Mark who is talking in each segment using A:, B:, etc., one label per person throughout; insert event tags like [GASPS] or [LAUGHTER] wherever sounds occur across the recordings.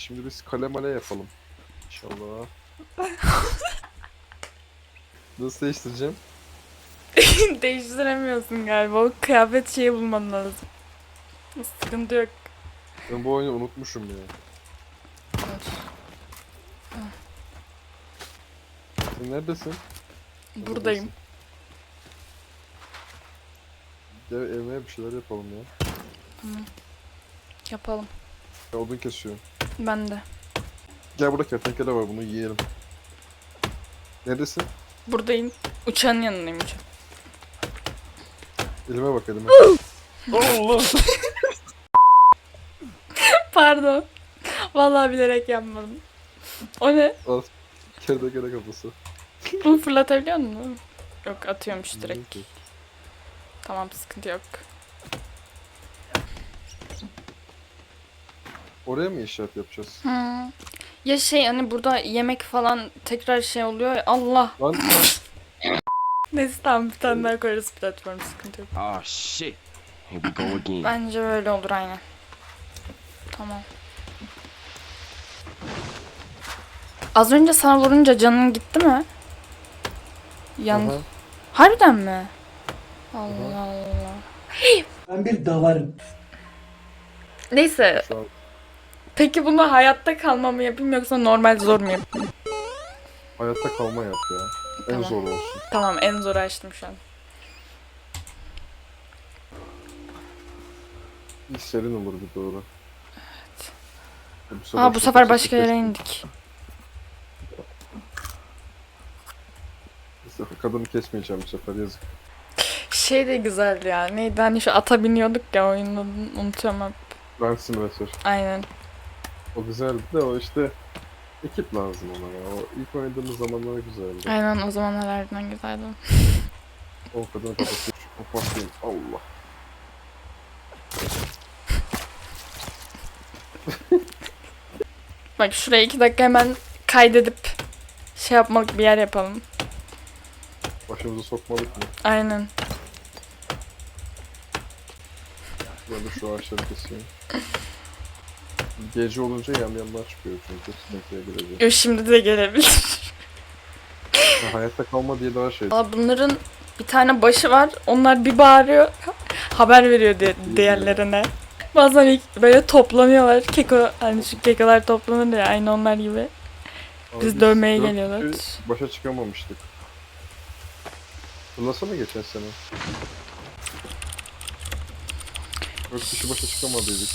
A: Şimdi biz kale male yapalım. İnşallah. [LAUGHS] Nasıl değiştireceğim? [LAUGHS]
B: Değiştiremiyorsun galiba. O kıyafet şeyi bulman lazım. Sıkıntı yok.
A: Ben bu oyunu unutmuşum ya. Sen neredesin?
B: Buradayım.
A: Gel evime bir şeyler yapalım ya.
B: Yapalım.
A: Ben odun kesiyorum.
B: Ben de.
A: Gel burada kertenkele var bunu yiyelim. Neredesin?
B: Buradayım. Uçağın yanındayım uçağın.
A: Elime bak elime. [LAUGHS] Allah! [LAUGHS]
B: Pardon. Vallahi bilerek yapmadım. O ne?
A: Al. Kertenkele kafası.
B: Bunu fırlatabiliyor musun? Yok atıyormuş direkt. Tamam sıkıntı yok.
A: Oraya mı inşaat yapacağız?
B: Hmm. Ya şey hani burada yemek falan tekrar şey oluyor ya Allah.
A: Lan [LAUGHS]
B: Neyse tamam bir tane daha koyarız platform sıkıntı yok.
C: Oh shit. Here we go again.
B: Bence böyle olur aynen. Tamam. Az önce sana vurunca canın gitti mi? Yan...
A: Aha.
B: Harbiden mi? Allah Allah.
D: Ben bir davarım.
B: Neyse.
A: şu an
B: Peki bunu hayatta kalma mı yapayım yoksa normal zor mu yapayım?
A: hayatta kalma yap ya. En
B: Tamam.
A: zor olsun.
B: Tamam en zoru açtım şu an.
A: İlk serin olur bir doğru. Evet. Bu
B: Aa bu
A: çok
B: sefer
A: yüksek
B: başka yere
A: keşke-
B: indik.
A: Bu sefer kadını kesmeyeceğim bu sefer yazık.
B: Şey de güzeldi ya. Neydi hani şu ata biniyorduk ya adını unutuyorum hep.
A: Ben simülatör.
B: Aynen.
A: O güzeldi de o işte ekip lazım ona ya. O ilk oynadığımız zamanlar güzeldi.
B: Aynen o zamanlar harbiden güzeldi.
A: O kadını kapatıyor. Kapatayım. Allah. [LAUGHS]
B: Bak şuraya iki dakika hemen kaydedip şey yapmalık bir yer yapalım.
A: Başımızı sokmadık mı?
B: Aynen.
A: De şu ağaçları keseyim. [LAUGHS] Gece olunca yamyamlar çıkıyor çünkü sıkıntıya girecek.
B: Yo, şimdi de gelebilir.
A: Ha, hayatta kalma diye daha şey.
B: Valla bunların bir tane başı var. Onlar bir bağırıyor. Haber veriyor di- diğerlerine. Bazen ilk böyle toplanıyorlar. Keko hani şu kekolar toplanır ya aynı onlar gibi.
A: Ama
B: Biz dövmeye
A: dört
B: geliyorlar.
A: kişi Başa çıkamamıştık. Fırlasana geçen sene. Dört kişi başa çıkamadıydık.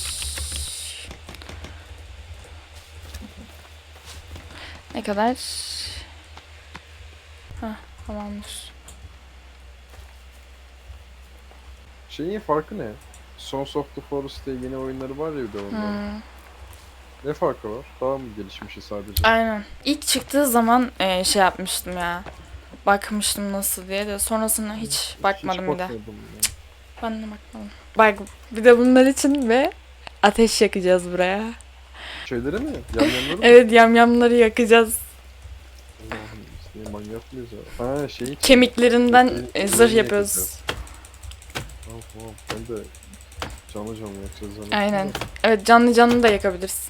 B: Ne kadar? Hah tamamdır.
A: Şeyin farkı ne? Sons of the Forest diye yeni oyunları var ya bir de onların.
B: Hmm.
A: Ne farkı var? Daha mı gelişmişi sadece?
B: Aynen. İlk çıktığı zaman e, şey yapmıştım ya. Bakmıştım nasıl diye de sonrasında hiç bakmadım bir de. Ben de bakmadım. Bak bir de bunlar için ve ateş yakacağız buraya.
A: Şeyleri mi? Yamyamları mı?
B: Evet yamyamları yakacağız.
A: Allah'ım niye manyak mıyız ya? Ha şey.
B: Kemiklerinden e, zırh yapıyoruz.
A: Tamam tamam ben de canlı canlı yakacağız zannettim.
B: Aynen.
A: de.
B: Evet canlı canlı da yakabiliriz.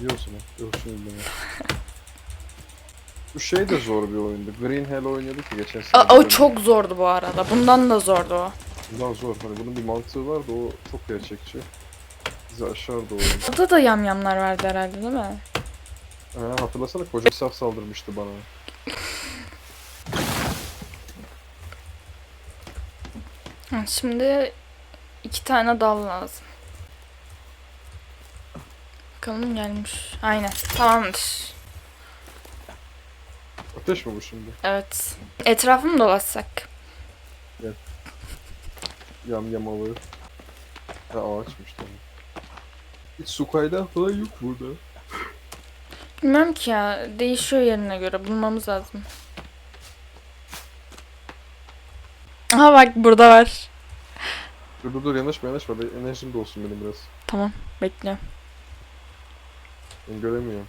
A: İyi o zaman. Yok şimdi beni. Bu şey de zor bir oyundu. Green Hell oynuyorduk ya geçen sene.
B: Aa, o çok zordu bu arada. Bundan da zordu o.
A: Bundan zor. Hani bunun bir mantığı var da o çok gerçekçi. Bizi aşardı o oyun.
B: Orada da yamyamlar vardı herhalde değil mi?
A: Ha, hatırlasana koca saf saldırmıştı bana.
B: Şimdi iki tane dal lazım. Bakalım gelmiş. Aynen. Tamamdır.
A: Ateş mi bu şimdi?
B: Evet. Etrafı mı dolaşsak?
A: Yam yamalı. Ha ağaçmış tamam. Hiç su kaynağı falan yok burada.
B: Bilmem ki ya. Değişiyor yerine göre. Bulmamız lazım. Aha bak burada var.
A: Dur dur dur yanaşma yanaşma. Bir Enerjim de olsun benim biraz.
B: Tamam. Bekliyorum.
A: Ben göremiyorum.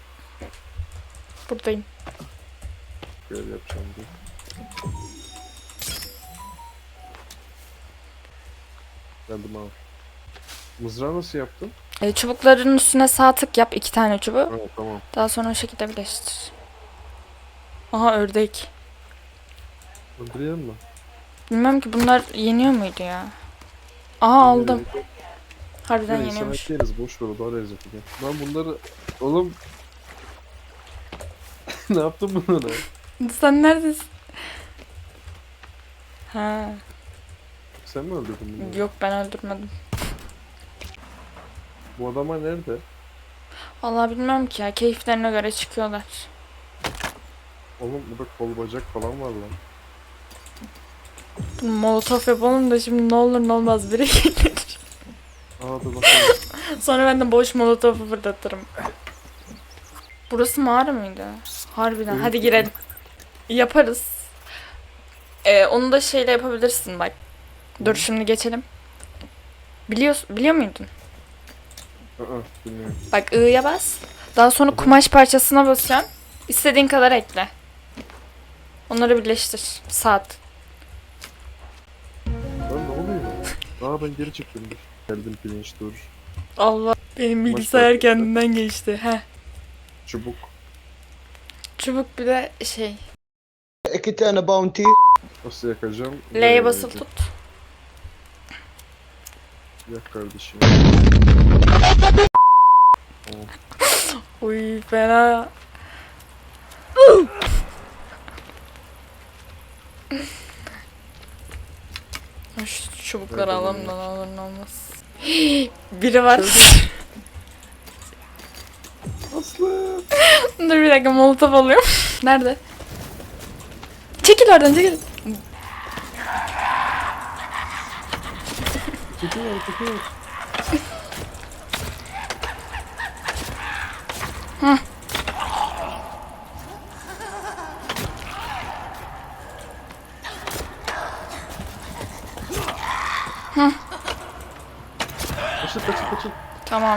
B: Buradayım.
A: Görev yapacağım diye. Geldim abi. Mızrağı nasıl yaptın?
B: E, çubukların üstüne sağ tık yap iki tane çubuğu.
A: Ha, tamam.
B: Daha sonra o şekilde birleştir. Aha ördek.
A: Öldürelim mi?
B: Bilmem ki bunlar yeniyor muydu ya? Aha aldım. Harbiden
A: Neyse
B: yeniyormuş.
A: yeriz boş ver o daha lezzetli. Ben bunları oğlum [LAUGHS] ne yaptın bunlara?
B: Sen neredesin? Ha,
A: Sen mi öldürdün bunları?
B: yok ben öldürmedim.
A: Bu adamlar nerede?
B: Vallahi bilmem ki ya. Keyiflerine göre çıkıyorlar.
A: Oğlum burada kol bacak falan var lan.
B: Molotof yapalım da şimdi ne olur ne olmaz biri gelir.
A: Aa dur bakalım. [LAUGHS]
B: Sonra ben de boş molotofu fırlatırım. Burası mağara mıydı? Harbiden.
A: Evet.
B: Hadi girelim. Yaparız. Ee, onu da şeyle yapabilirsin bak. Dur şimdi geçelim. Biliyorsun, biliyor muydun?
A: Bilmiyorum.
B: Bak I'ya bas. Daha sonra kumaş parçasına basacaksın. İstediğin kadar ekle. Onları birleştir. Saat.
A: Lan ne oluyor? Aa ben geri çıktım. Geldim pirinç dur.
B: Allah. Benim bilgisayar kendinden geçti. Heh.
A: Çubuk.
B: Çubuk bir de şey.
D: İki tane bounty.
A: Nasıl yakacağım?
B: L'ye
A: yakacağım.
B: tut.
A: Yak kardeşim.
B: Uy fena. Şu çubukları alalım da ne olur ne olmaz. [GASPS] Biri var.
A: Aslı. [LAUGHS]
B: Dur bir dakika molotof alıyorum. [LAUGHS] Nerede? Çekil oradan çekil.
A: Çekiyor çekiyor.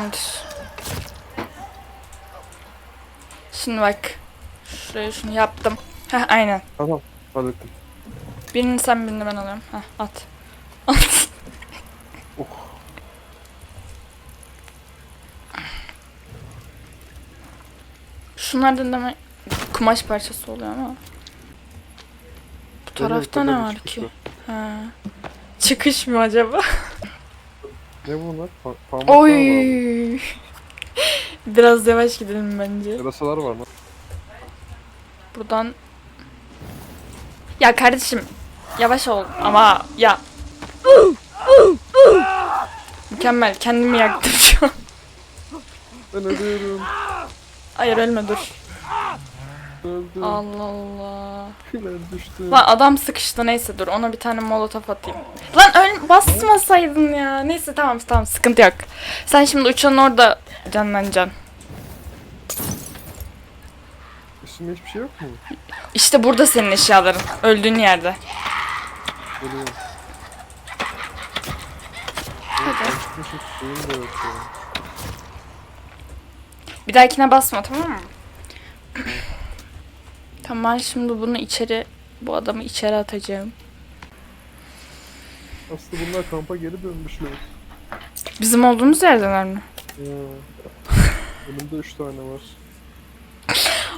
B: Tamamdır. Şimdi bak. Şuraya şunu yaptım. Heh aynen.
A: Tamam hallettim.
B: Birini sen birini ben alıyorum. Heh at. At. [LAUGHS]
A: Oh.
B: Şunlardan da kumaş parçası oluyor ama. Bu tarafta ne var
A: çıkış
B: ki? Ha. Çıkış mı acaba? [LAUGHS]
A: Ne bunlar? Pa parmaklar var.
B: Oy. [LAUGHS] Biraz yavaş gidelim bence.
A: Yarasalar var mı?
B: Buradan Ya kardeşim yavaş ol ama ya Mükemmel kendimi yaktım şu an.
A: Ben ölüyorum.
B: Hayır ölme dur. Allah Allah.
A: Ben düştüm.
B: Lan adam sıkıştı neyse dur ona bir tane molotof atayım. Lan öl basmasaydın ya. Neyse tamam tamam sıkıntı yok. Sen şimdi uçanın orada canlanacaksın.
A: Üstümde hiçbir şey yok mu?
B: İşte burada senin eşyaların. Öldüğün yerde.
A: Ölüyorum. Hadi. Ben çıkmışım suyum da yok ya.
B: Bir dahakine basma tamam mı? Tamam şimdi bunu içeri bu adamı içeri atacağım.
A: Aslında bunlar kampa geri dönmüşler.
B: Bizim olduğumuz yerdeler mi?
A: Ya. Önümde üç tane var.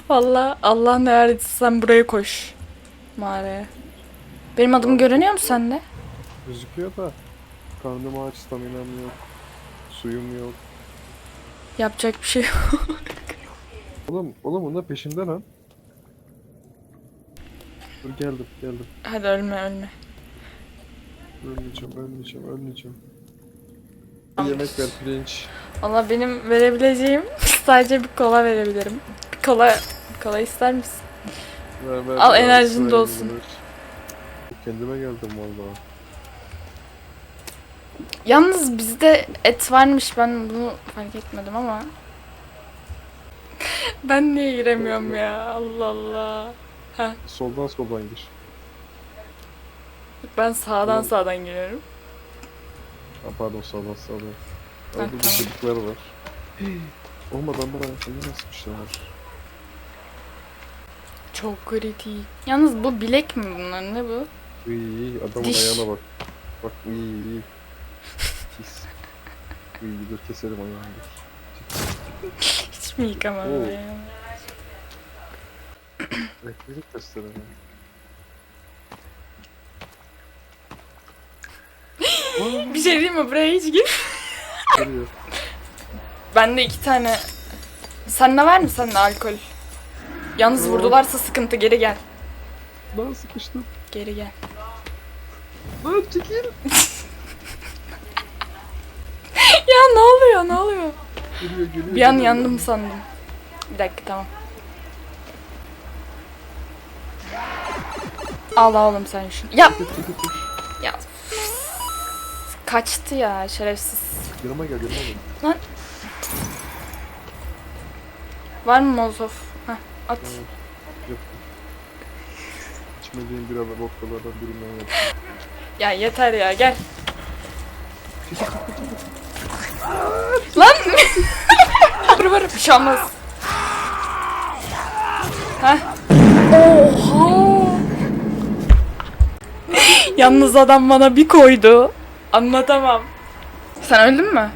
B: Vallahi Allah ne verdiyse sen buraya koş. Mağaraya. Benim adım görünüyor mu sende?
A: Gözüküyor da. Karnım aç, staminam yok. Suyum yok.
B: Yapacak bir şey yok.
A: Oğlum, oğlum bunlar peşimde lan. Dur geldim, geldim.
B: Hadi ölme ölme.
A: Ölmeyeceğim, ölmeyeceğim, ölmeyeceğim. Yemek ver pirinç.
B: Valla benim verebileceğim sadece bir kola verebilirim. Bir kola, kola ister misin?
A: Ver, ver,
B: Al,
A: ver,
B: enerjin dolsun.
A: ver. Kendime geldim vallahi.
B: Yalnız bizde et varmış ben bunu fark etmedim ama. [LAUGHS] ben niye giremiyorum ya Allah Allah.
A: Soldan soldan gir.
B: Ben sağdan
A: Oğlum.
B: sağdan giriyorum.
A: Ha, pardon sağdan sağdan. Orada bir çocuklar var. Oğlum adamlar ayaklarını asmışlar.
B: Çok kritik. Yalnız bu bilek mi bunlar ne bu?
A: İyi adamın
B: Diş.
A: ayağına bak. Bak iyi iyi. Pis. İyi dur keselim ayağını. [LAUGHS]
B: Hiç mi yıkamadım
A: Oo. Elektrik testleri.
B: Bir şey diyeyim mi? Buraya hiç gir.
A: Geliyor.
B: Bende iki tane... Sende var mı sende alkol? Yalnız
A: Oo.
B: vurdularsa sıkıntı geri gel.
A: Lan sıkıştım.
B: Geri gel.
A: Lan çekil. [LAUGHS]
B: Ya ne oluyor ne oluyor?
A: Geliyor geliyor.
B: Bir an
A: geliyor.
B: yandım sandım. Bir dakika tamam. Al oğlum sen şunu. Ya ya. Kaçtı ya şerefsiz.
A: Yanıma gel yanıma gel.
B: Var mı molotof? Heh, at.
A: Yok. İçmediğim bir ara vodkalardan birinden yap.
B: Ya yeter ya gel. [LAUGHS] Lan! Vur vur bir şey olmaz. Heh. Oha! Yalnız adam bana bir koydu. Anlatamam. Sen öldün mü?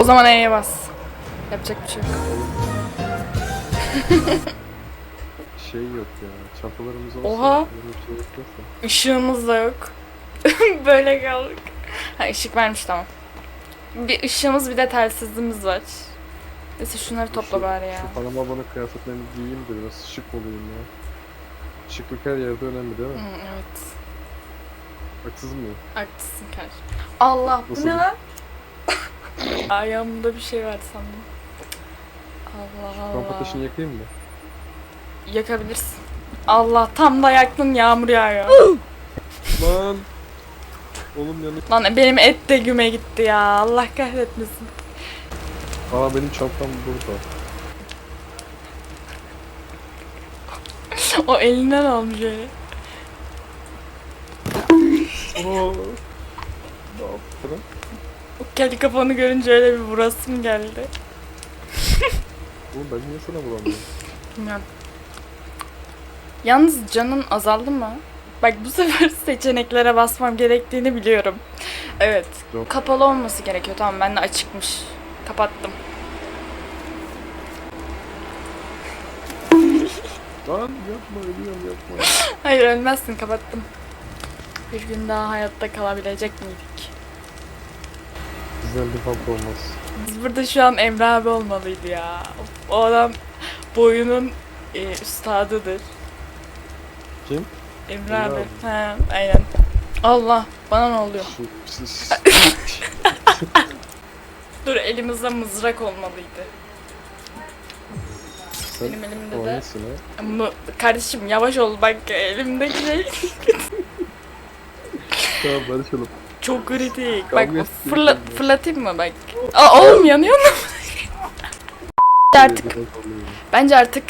B: O zaman E'ye bas. Yapacak bir şey yok. [LAUGHS]
A: Şey yok ya. Çantalarımız olsa.
B: Oha.
A: Böyle bir şey yoksa.
B: Işığımız da yok. [LAUGHS] Böyle kaldık. Ha ışık vermiş tamam. Bir ışığımız bir de telsizimiz var. Neyse şunları topla
A: Şu-
B: bari ya.
A: Şu Panama bana kıyafetlerini giyeyim de biraz şık olayım ya. Şıklık her yerde önemli değil
B: Hı,
A: mi?
B: evet.
A: Haksız mıyım?
B: Haklısın kardeşim. Allah bu
A: Nasıl
B: ne lan? [LAUGHS] Ayağımda bir şey var sandım. Allah
A: Kamp
B: Allah.
A: ateşini yakayım mı?
B: Yakabilirsin. Allah tam da yaktın yağmur yağıyor. [LAUGHS]
A: Lan! Oğlum yanıyor.
B: Lan benim et de güme gitti ya. Allah kahretmesin.
A: Aa benim çantam burada. [LAUGHS]
B: o elinden almış öyle.
A: Oo. Ne yaptın?
B: O kedi kafanı görünce öyle bir vurasım geldi. [LAUGHS]
A: Oğlum ben niye sana vuramıyorum?
B: Bilmiyorum. Yalnız canın azaldı mı? Bak bu [LAUGHS] sefer seçeneklere basmam gerektiğini biliyorum. Evet.
A: Yok.
B: Kapalı olması gerekiyor. Tamam ben de açıkmış. Kapattım.
A: Lan yapma ölüyorum yapma. [LAUGHS]
B: Hayır ölmezsin kapattım. Bir gün daha hayatta kalabilecek miydik?
A: Bizden bir halt olmaz.
B: Biz burada şu an Emre abi olmalıydı ya. O adam bu oyunun e, üstadıdır.
A: Kim?
B: Emre,
A: Emre
B: abi.
A: abi.
B: He, aynen. Allah bana ne oluyor? [LAUGHS] Dur elimizde mızrak olmalıydı.
A: Sen
B: Benim elimde de-? Ama kardeşim yavaş ol bak elimdeki şey [LAUGHS]
A: Tamam barışalım.
B: çok kritik.
A: Kavga
B: Bak
A: istiyorum
B: fırla, fırlatayım mı bak. Aa oğlum yanıyor mu? [LAUGHS] artık bence artık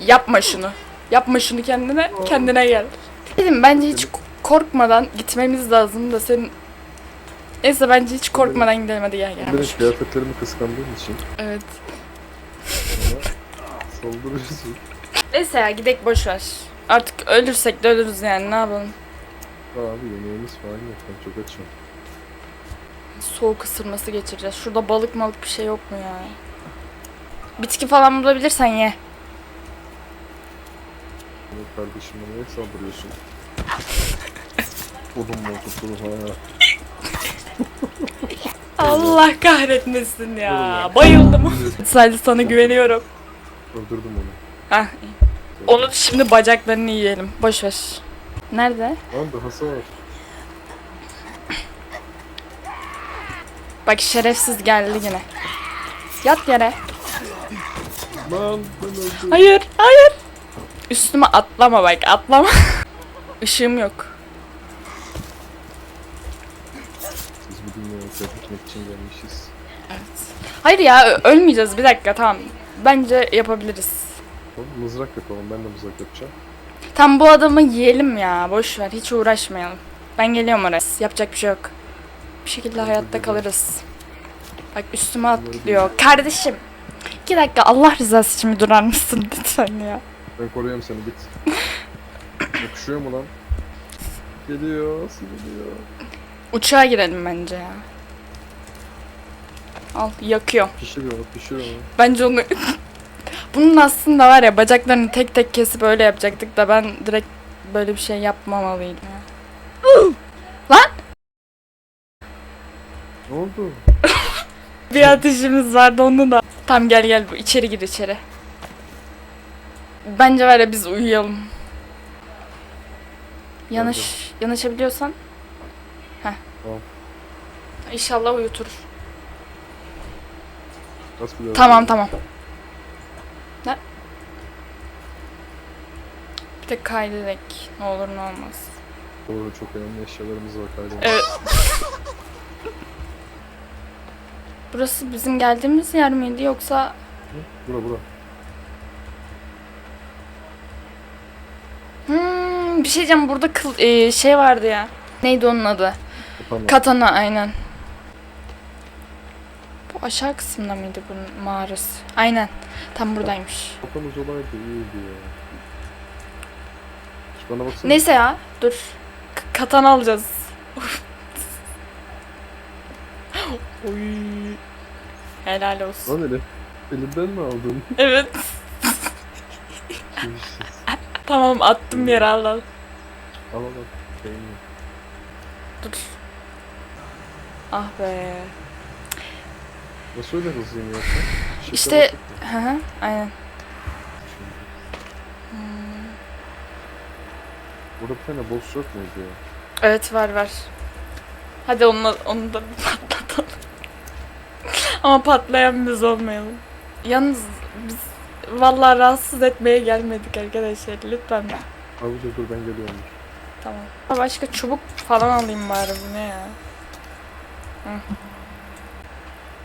B: yapma şunu. Yapma şunu kendine, kendine gel. Dedim bence hiç korkmadan gitmemiz lazım da senin Neyse bence hiç korkmadan gidelim hadi gel gel.
A: Benim kıyafetlerimi kıskandığın için
B: Evet. [LAUGHS]
A: saldırıyorsun.
B: Neyse ya gidek boş ver. Artık ölürsek de ölürüz yani ne yapalım.
A: Abi yemeğimiz falan yok ben çok açım.
B: Soğuk ısırması geçireceğiz. Şurada balık malık bir şey yok mu ya? Bitki falan bulabilirsen ye.
A: Benim kardeşime niye saldırıyorsun? [LAUGHS] Odun mu oturtulur ha? [LAUGHS]
B: Allah kahretmesin ya. Bayıldım. Sadece sana güveniyorum.
A: Öldürdüm onu.
B: Hah. Onu şimdi bacaklarını yiyelim. Boş ver. Nerede?
A: Lan dahası var.
B: Bak şerefsiz geldi yine. Yat yere.
A: Lan ben öldüm.
B: Hayır, hayır. Üstüme atlama bak, atlama. [LAUGHS] Işığım yok.
A: Siz bu dünyaya terk için gelmişiz.
B: Evet. Hayır ya ölmeyeceğiz. Bir dakika tamam. Bence yapabiliriz.
A: Oğlum mızrak yapalım ben de mızrak yapacağım.
B: Tam bu adamı yiyelim ya. Boş ver. Hiç uğraşmayalım. Ben geliyorum oraya. Yapacak bir şey yok. Bir şekilde hayatta kalırız. Bak üstüme atlıyor. Kardeşim. İki dakika Allah rızası için bir durar mısın [LAUGHS] lütfen ya.
A: Ben koruyorum seni git. [COUGHS] Yakışıyor mu lan? Geliyor, geliyor.
B: Uçağa girelim bence ya. Al yakıyor.
A: Pişir onu pişir onu.
B: Bence onu... Bunun aslında var ya bacaklarını tek tek kesip öyle yapacaktık da ben direkt böyle bir şey yapmamalıydım ya. Lan!
A: Ne oldu? [LAUGHS]
B: Bir ateşimiz vardı onu da. Tamam gel gel bu içeri gir içeri. Bence var ya biz uyuyalım. Yanış, yanaşabiliyorsan. Heh.
A: Tamam.
B: İnşallah uyutur.
A: Nasıl biliyorum?
B: Tamam tamam. Bir de kaydedek. Ne olur ne olmaz.
A: Doğru çok önemli eşyalarımız var kaydı.
B: Evet. Burası bizim geldiğimiz yer miydi yoksa
A: Bura bura.
B: Hmm, bir şey diyeceğim burada kıl, e, şey vardı ya. Neydi onun adı?
A: Tamam.
B: Katana aynen. Bu aşağı kısımda mıydı bunun mağarası? Aynen. Tam buradaymış.
A: Kafamız olaydı iyiydi ya. Bana baksana.
B: Neyse ya dur. K- katana alacağız. [LAUGHS] Oy. Helal olsun.
A: Lan Elif. Elimden mi aldın? [LAUGHS]
B: Evet. Tamam attım yere al al.
A: Al al.
B: Dur. Ah be.
A: Nasıl öyle hızlıyım ya sen?
B: İşte-
A: mı?
B: Hı hı aynen.
A: Burada bir tane boss yok muydu ya?
B: Evet var var. Hadi onu, onu da bir patlatalım. [LAUGHS] Ama patlayan biz olmayalım. Yalnız biz vallahi rahatsız etmeye gelmedik arkadaşlar. Lütfen.
A: Abica dur ben geliyorum.
B: Tamam. Başka çubuk falan alayım bari bu ne ya?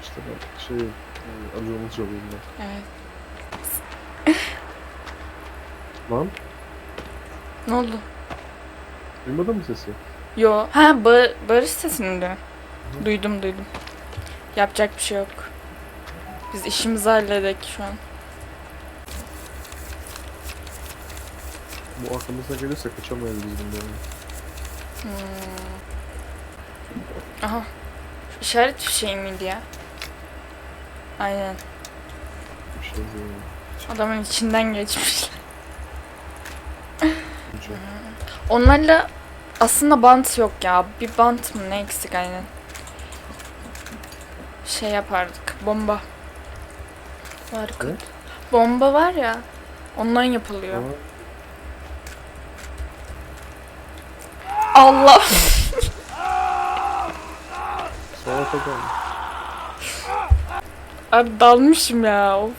A: İşte ben şey... e, Acımız çalayım ben.
B: Evet.
A: Lan
B: Ne oldu?
A: Duymadın mı sesi?
B: Yo. Ha ba barış sesini de. Duydum duydum. Yapacak bir şey yok. Biz işimizi halledek şu an.
A: Bu arkamızdan gelirse kaçamayız biz bundan.
B: Aha. Şu işaret fişeği miydi ya? Aynen.
A: Bir şey değil.
B: Adamın içinden geçmiş.
A: Önce. [LAUGHS]
B: Onlarla aslında bant yok ya. Bir bant mı ne eksik aynen. Şey yapardık. Bomba. Var.
A: Ne?
B: Bomba var ya. Ondan yapılıyor.
A: Ama
B: Allah. Abi dalmışım ya. Of.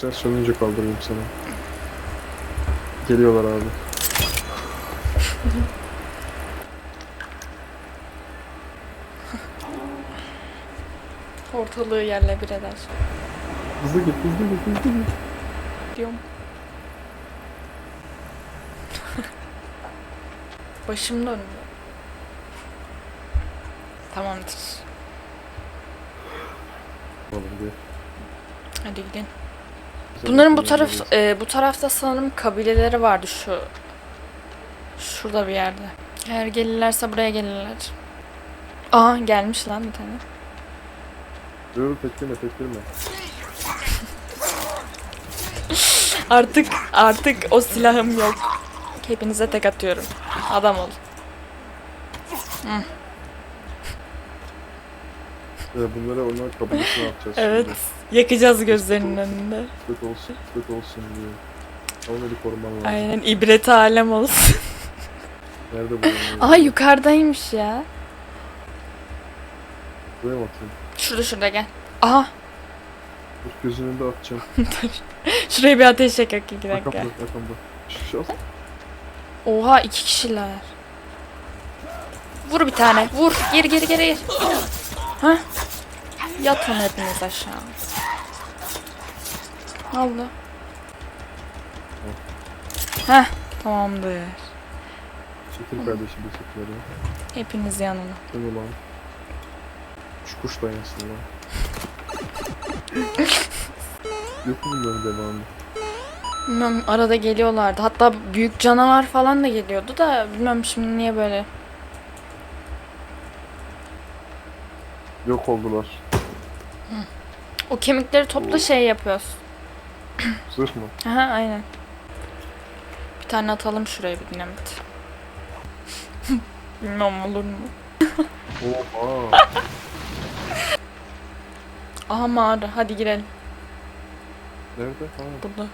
A: Sen sönünce kaldırayım sana. Geliyorlar abi.
B: Ortalığı yerle bir eder.
A: Hızlı git hızlı git hızlı git.
B: Diyorum. [LAUGHS] Başım döndü. Tamamdır.
A: Oğlum bir.
B: Hadi.
A: Güzel
B: Bunların bu taraf e, bu tarafta sanırım kabileleri vardı şu şurada bir yerde. Eğer gelirlerse buraya gelirler. Aa gelmiş lan bir tane.
A: Dur tekleme tekleme. [LAUGHS]
B: Artık artık o silahım yok. Hepinize tek atıyorum. Adam ol.
A: Ee, bunlara onlar kabilesini atacağız
B: Evet.
A: şimdi.
B: Yakacağız gözlerinin önünde.
A: Kötü olsun, kötü olsun diye. Onları koruman lazım.
B: Aynen ibret alem olsun.
A: Nerede bu?
B: Aa yukarıdaymış ya.
A: Buraya mı atayım?
B: Şurada şurada gel. Aha
A: Dur gözünün önünde atacağım. [LAUGHS]
B: şuraya bir ateş yakak iki dakika.
A: Arkamda, arkamda. Şu,
B: Oha iki kişiler. Vur bir tane. Vur. Geri geri geri. geri. Hah. Yatın hepiniz aşağı. Ne oldu? Heh. Tamamdır.
A: Çekil kardeşim bir çekilleri.
B: Hepiniz yanına.
A: Sen ulan. Şu kuş da yansın lan. [LAUGHS] Yok mu bunların devamı?
B: Bilmem arada geliyorlardı. Hatta büyük canavar falan da geliyordu da bilmem şimdi niye böyle.
A: Yok oldular.
B: O kemikleri topla şey yapıyoruz.
A: Zırh mı?
B: Aha aynen. Bir tane atalım şuraya bir dinamit. Bilmem olur mu?
A: Oha.
B: Aha mağara. Hadi girelim.
A: Nerede? Ha.
B: Burada.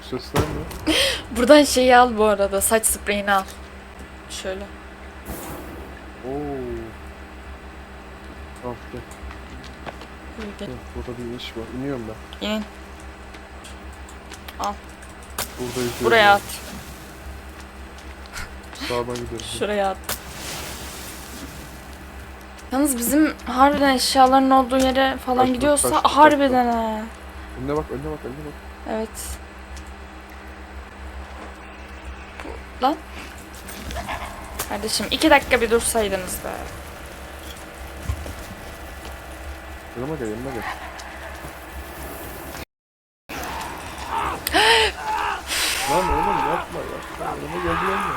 A: Bu sesler ne? [LAUGHS]
B: Buradan şeyi al bu arada. Saç spreyini al. Şöyle.
A: Oo. Al gel.
B: Gel.
A: Burada bir iş var. İniyorum ben.
B: İnin.
A: Burada.
B: Buraya at.
A: Sağdan gidelim.
B: Şuraya at. Yalnız bizim harbiden eşyaların olduğu yere falan
A: Kaçtı,
B: gidiyorsa
A: kaçtı,
B: harbiden ha.
A: Önüne bak, önüne bak, önüne bak.
B: Evet. Bu- Lan. Kardeşim iki dakika bir dursaydınız be.
A: Yanıma gel, yanıma gel. Lan oğlum yapma yapma. Diyorum ya.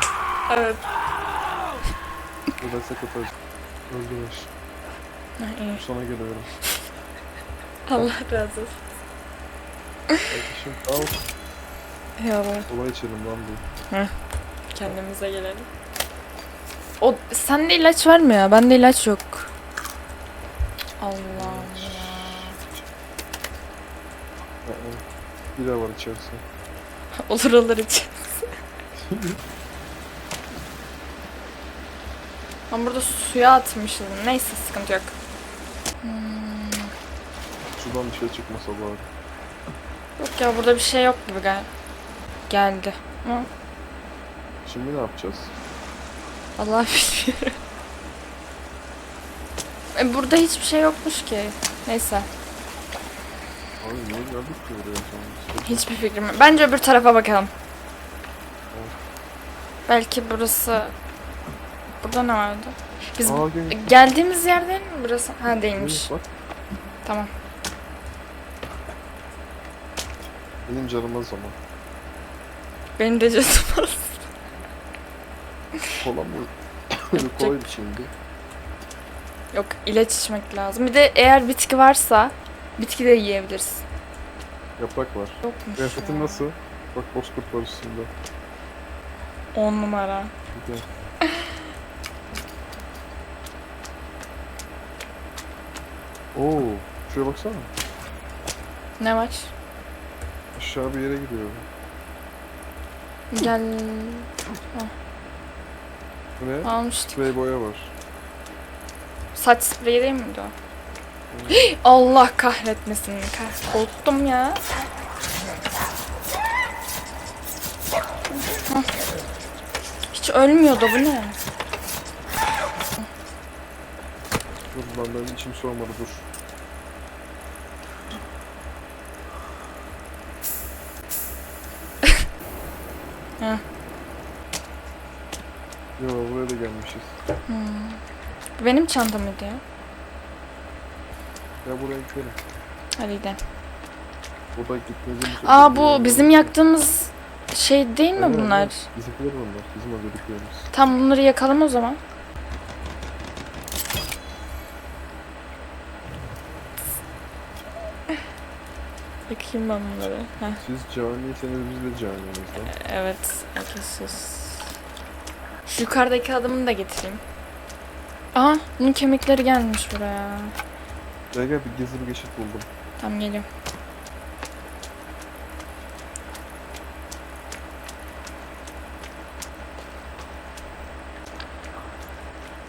B: Evet.
A: Burada sekreter. Öldürür.
B: iyi.
A: Sana geliyorum.
B: Allah razı olsun.
A: Kardeşim al.
B: Eyvallah.
A: Kolay içelim lan bu.
B: Kendimize gelelim. O sende ilaç var mı ya? Bende ilaç yok. Allah'ım ya.
A: Aa, Bir daha var içerisi. [LAUGHS]
B: Olur olur [LAUGHS] iç. Ben burada suya atmışım. Neyse sıkıntı yok.
A: Sudan bir şey çıkmasa bari.
B: Yok ya burada bir şey yok gibi gel geldi. Hı?
A: Şimdi ne yapacağız?
B: Allah [LAUGHS] bilmiyorum. E, burada hiçbir şey yokmuş ki. Neyse.
A: Abi niye geldik ki buraya sonra?
B: Hiçbir fikrim yok. Bence öbür tarafa bakalım. Belki burası... Burada ne vardı? Biz
A: Aa gel.
B: geldiğimiz yer değil mi burası? Ha değilmiş.
A: Bak
B: Tamam.
A: benim canıma zaman.
B: Benim de canım az.
A: Kola mı? [COUGHS] Kolay bir şeydi.
B: Yok ilaç içmek lazım. Bir de eğer bitki varsa bitki de yiyebiliriz.
A: Yaprak var.
B: Yokmuş
A: Kıyafetin
B: ya.
A: nasıl? Bak bozkurt var üstünde.
B: 10 numara.
A: Gel. [LAUGHS] Oo, şuraya baksana.
B: Ne var?
A: Aşağı bir yere gidiyor.
B: Gel. [LAUGHS]
A: Bu ne?
B: Almıştık.
A: Sprey boya var.
B: Saç spreyi değil miydi o? Allah kahretmesin. Kah- Korktum ya. Hiç ölmüyordu bu ne?
A: Dur lan benim içim soğumadı dur. [LAUGHS]
B: Heh.
A: Yo buraya da gelmişiz.
B: Bu benim çantam mıydı ya?
A: Buraya gidelim.
B: Hadi gidelim.
A: Burada gitmediğimiz
B: Aa bu bizim yaktığımız şey değil mi
A: Aynen,
B: bunlar?
A: Bizimkiler bunlar. Bizim özelliklerimiz.
B: Tam bunları yakalım o zaman. Yakayım ben bunları. Heh,
A: Siz caniyseniz biz de caniyiz lan.
B: evet. Yakasız. Şu yukarıdaki adamını da getireyim. Aha bunun kemikleri gelmiş buraya.
A: Bir gizli bir geçit buldum.
B: Tam geliyorum.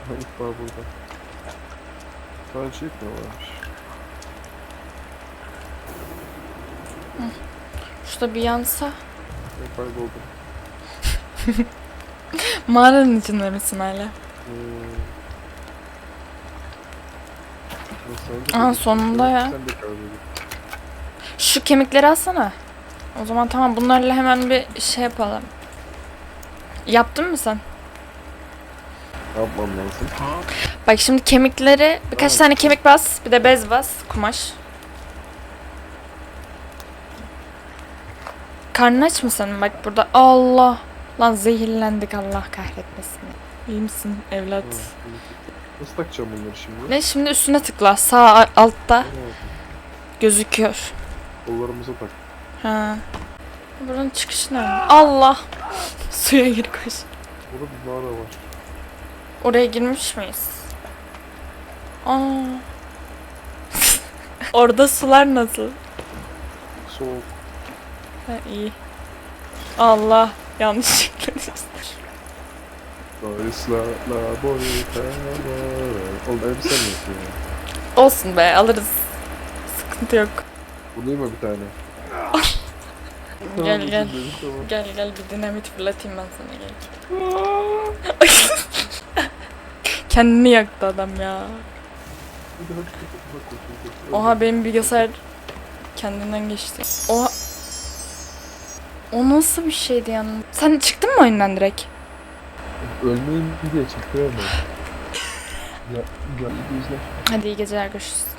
A: Ha ip var burada. Sadece ip mi varmış?
B: Şurada bir yansa.
A: Ben kayboldum.
B: Mağaranın içinde misin hala?
A: Hmm.
B: Aha, sonunda ya. Şu kemikleri alsana. O zaman tamam bunlarla hemen bir şey yapalım. Yaptın mı sen?
A: Ne yapmam lazım?
B: Bak şimdi kemikleri birkaç tane kemik bas, bir de bez bas, kumaş. Karnın aç mı senin? Bak burada Allah. Lan zehirlendik Allah kahretmesin. İyi misin evlat?
A: Nasıl takacağım bunları şimdi?
B: Ne şimdi üstüne tıkla. Sağ altta gözüküyor.
A: Kollarımıza tak.
B: Ha. Buranın çıkışı ne? Allah. [LAUGHS] Suya gir koş.
A: Burada bir mağara var.
B: Oraya girmiş miyiz? Aa. [LAUGHS] Orada sular nasıl?
A: Soğuk.
B: Ha, iyi. Allah. Yanlışlıkla düştüm.
A: Isla la bonita Oğlum elbise mi yapıyor ya?
B: Olsun be alırız. Sıkıntı yok.
A: Bulayım mı bir tane?
B: Gel gel. Gel gel bir dinamit fırlatayım ben sana gel. [LAUGHS] Kendini yaktı adam ya. Oha benim bilgisayar kendinden geçti. Oha. O nasıl bir şeydi yani? Sen çıktın mı oyundan direkt?
A: Ölmeyeyim diye ama. Ya, ya iyi izler.
B: Hadi iyi geceler görüşürüz.